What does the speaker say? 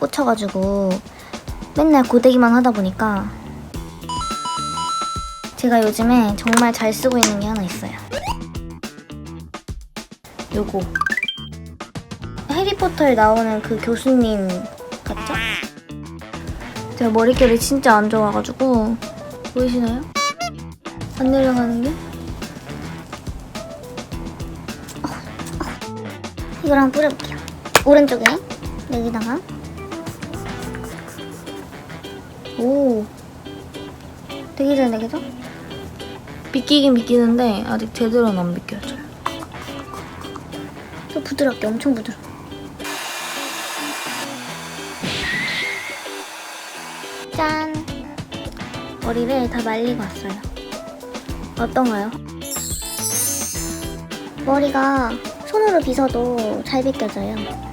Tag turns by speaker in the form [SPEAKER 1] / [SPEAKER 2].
[SPEAKER 1] 꽂혀가지고 맨날 고데기만 하다 보니까 제가 요즘에 정말 잘 쓰고 있는 게 하나 있어요. 요거. 해리포터에 나오는 그 교수님 같죠? 제가 머릿결이 진짜 안 좋아가지고 보이시나요? 안 내려가는 게? 이걸 한번 뿌려볼게요. 오른쪽에 여기다가 오 되게 잘 되겠죠? 비끼긴 비끼는데 아직 제대로는 안 비껴져요. 또 부드럽게 엄청 부드러워. 짠! 머리를 다 말리고 왔어요. 어떤가요? 머리가 손으로 빗어도 잘 벗겨져요.